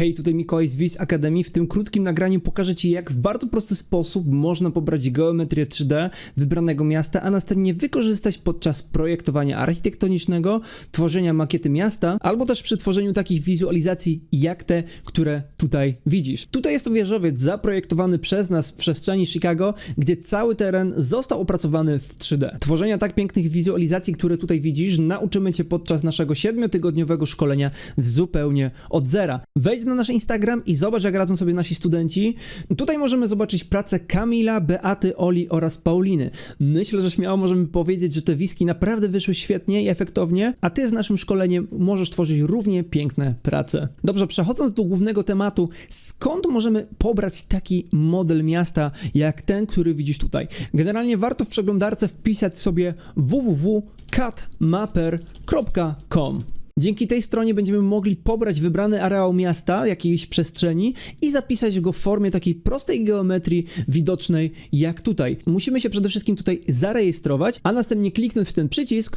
Hej, tutaj Mikołaj z Wiz Akademii. W tym krótkim nagraniu pokażę Ci, jak w bardzo prosty sposób można pobrać geometrię 3D wybranego miasta, a następnie wykorzystać podczas projektowania architektonicznego, tworzenia makiety miasta, albo też przy tworzeniu takich wizualizacji jak te, które tutaj widzisz. Tutaj jest to wieżowiec zaprojektowany przez nas w przestrzeni Chicago, gdzie cały teren został opracowany w 3D. Tworzenia tak pięknych wizualizacji, które tutaj widzisz, nauczymy Cię podczas naszego 7-tygodniowego szkolenia zupełnie od zera. Wejdź na nasz Instagram i zobacz, jak radzą sobie nasi studenci. Tutaj możemy zobaczyć pracę Kamila, Beaty, Oli oraz Pauliny. Myślę, że śmiało możemy powiedzieć, że te wiski naprawdę wyszły świetnie i efektownie, a Ty z naszym szkoleniem możesz tworzyć równie piękne prace. Dobrze, przechodząc do głównego tematu, skąd możemy pobrać taki model miasta, jak ten, który widzisz tutaj? Generalnie warto w przeglądarce wpisać sobie www.catmapper.com. Dzięki tej stronie będziemy mogli pobrać wybrany areał miasta, jakiejś przestrzeni i zapisać go w formie takiej prostej geometrii widocznej jak tutaj. Musimy się przede wszystkim tutaj zarejestrować, a następnie kliknąć w ten przycisk,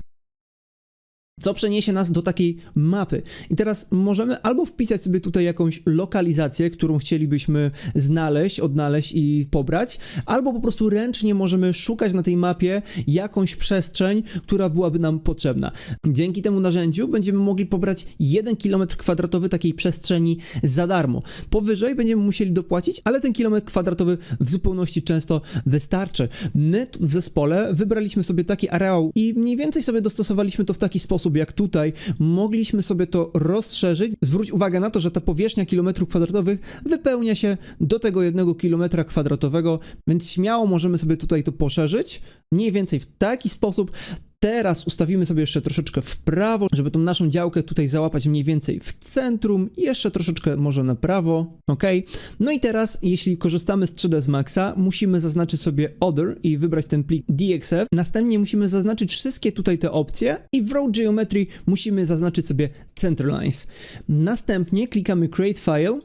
co przeniesie nas do takiej mapy. I teraz możemy albo wpisać sobie tutaj jakąś lokalizację, którą chcielibyśmy znaleźć, odnaleźć i pobrać, albo po prostu ręcznie możemy szukać na tej mapie jakąś przestrzeń, która byłaby nam potrzebna. Dzięki temu narzędziu będziemy mogli pobrać 1 km kwadratowy takiej przestrzeni za darmo. Powyżej będziemy musieli dopłacić, ale ten kilometr kwadratowy w zupełności często wystarczy. My w zespole wybraliśmy sobie taki areał i mniej więcej sobie dostosowaliśmy to w taki sposób, jak tutaj. Mogliśmy sobie to rozszerzyć. Zwróć uwagę na to, że ta powierzchnia kilometrów kwadratowych wypełnia się do tego jednego kilometra kwadratowego, więc śmiało możemy sobie tutaj to poszerzyć. Mniej więcej w taki sposób. Teraz ustawimy sobie jeszcze troszeczkę w prawo, żeby tą naszą działkę tutaj załapać mniej więcej w centrum jeszcze troszeczkę może na prawo, ok? No i teraz, jeśli korzystamy z 3ds Maxa, musimy zaznaczyć sobie Other i wybrać ten plik DXF. Następnie musimy zaznaczyć wszystkie tutaj te opcje i w Row Geometry musimy zaznaczyć sobie Center Lines. Następnie klikamy Create File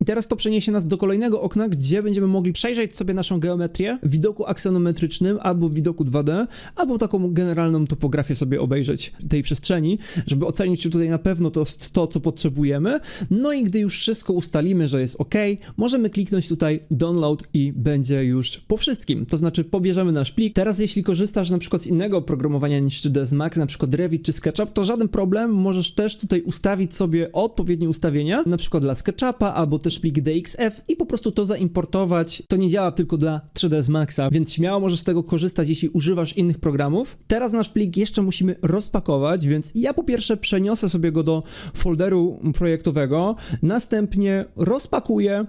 i teraz to przeniesie nas do kolejnego okna, gdzie będziemy mogli przejrzeć sobie naszą geometrię w widoku aksjonometrycznym albo w widoku 2D, albo taką generalną topografię sobie obejrzeć tej przestrzeni, żeby ocenić, czy tutaj na pewno to jest to, co potrzebujemy. No i gdy już wszystko ustalimy, że jest ok, możemy kliknąć tutaj download i będzie już po wszystkim. To znaczy pobierzemy nasz plik. Teraz jeśli korzystasz na przykład z innego oprogramowania niż 3ds Max, na przykład Revit czy SketchUp, to żaden problem, możesz też tutaj ustawić sobie odpowiednie ustawienia, na przykład dla SketchUpa albo też plik DXF i po prostu to zaimportować. To nie działa tylko dla 3ds Maxa, więc śmiało możesz z tego korzystać, jeśli używasz innych programów. Teraz nasz plik jeszcze musimy rozpakować, więc ja po pierwsze przeniosę sobie go do folderu projektowego, następnie rozpakuję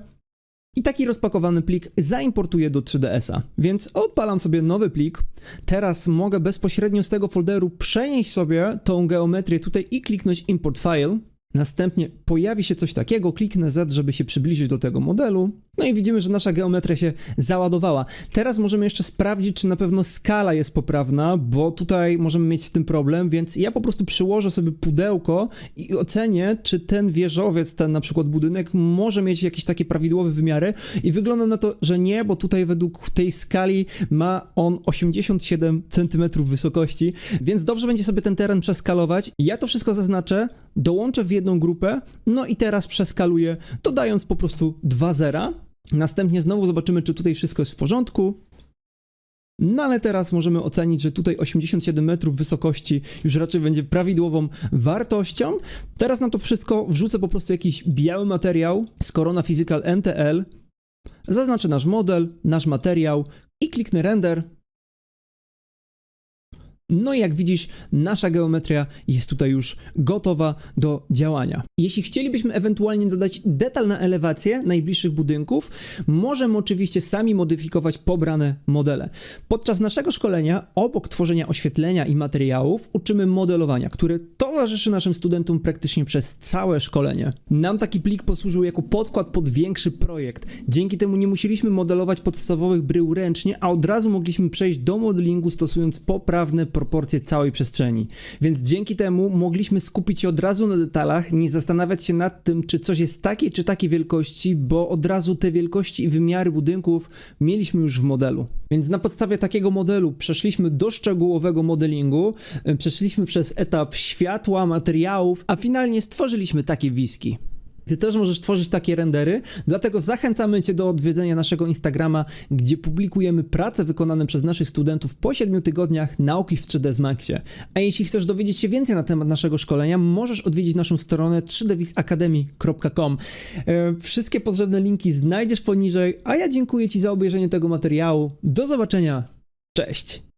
i taki rozpakowany plik zaimportuję do 3ds-a. Więc odpalam sobie nowy plik. Teraz mogę bezpośrednio z tego folderu przenieść sobie tą geometrię tutaj i kliknąć import file. Następnie pojawi się coś takiego, kliknę Z, żeby się przybliżyć do tego modelu. No i widzimy, że nasza geometria się załadowała. Teraz możemy jeszcze sprawdzić, czy na pewno skala jest poprawna, bo tutaj możemy mieć z tym problem, więc ja po prostu przyłożę sobie pudełko i ocenię, czy ten wieżowiec, ten na przykład budynek może mieć jakieś takie prawidłowe wymiary i wygląda na to, że nie, bo tutaj według tej skali ma on 87 cm wysokości, więc dobrze będzie sobie ten teren przeskalować. Ja to wszystko zaznaczę, dołączę w jedną grupę, no i teraz przeskaluję, dodając po prostu dwa zera. Następnie znowu zobaczymy, czy tutaj wszystko jest w porządku. No ale teraz możemy ocenić, że tutaj 87 metrów wysokości już raczej będzie prawidłową wartością. Teraz na to wszystko wrzucę po prostu jakiś biały materiał z Corona Physical NTL. Zaznaczę nasz model, nasz materiał i kliknę render. No i jak widzisz, nasza geometria jest tutaj już gotowa do działania. Jeśli chcielibyśmy ewentualnie dodać detal na elewację najbliższych budynków, możemy oczywiście sami modyfikować pobrane modele. Podczas naszego szkolenia, obok tworzenia oświetlenia i materiałów, uczymy modelowania, które towarzyszy naszym studentom praktycznie przez całe szkolenie. Nam taki plik posłużył jako podkład pod większy projekt. Dzięki temu nie musieliśmy modelować podstawowych brył ręcznie, a od razu mogliśmy przejść do modelingu stosując poprawne proporcje całej przestrzeni. Więc dzięki temu mogliśmy skupić się od razu na detalach, nie zastanawiać się nad tym, czy coś jest takiej czy takiej wielkości, bo od razu te wielkości i wymiary budynków mieliśmy już w modelu. Więc na podstawie takiego modelu przeszliśmy do szczegółowego modelingu, y, przeszliśmy przez etap światła, materiałów, a finalnie stworzyliśmy takie wiski. Ty też możesz tworzyć takie rendery, dlatego zachęcamy Cię do odwiedzenia naszego Instagrama, gdzie publikujemy prace wykonane przez naszych studentów po 7 tygodniach nauki w 3ds Maxie. A jeśli chcesz dowiedzieć się więcej na temat naszego szkolenia, możesz odwiedzić naszą stronę 3dwisacademy.com. E, Wszystkie potrzebne linki znajdziesz poniżej, a ja dziękuję Ci za obejrzenie tego materiału. Do zobaczenia. Cześć!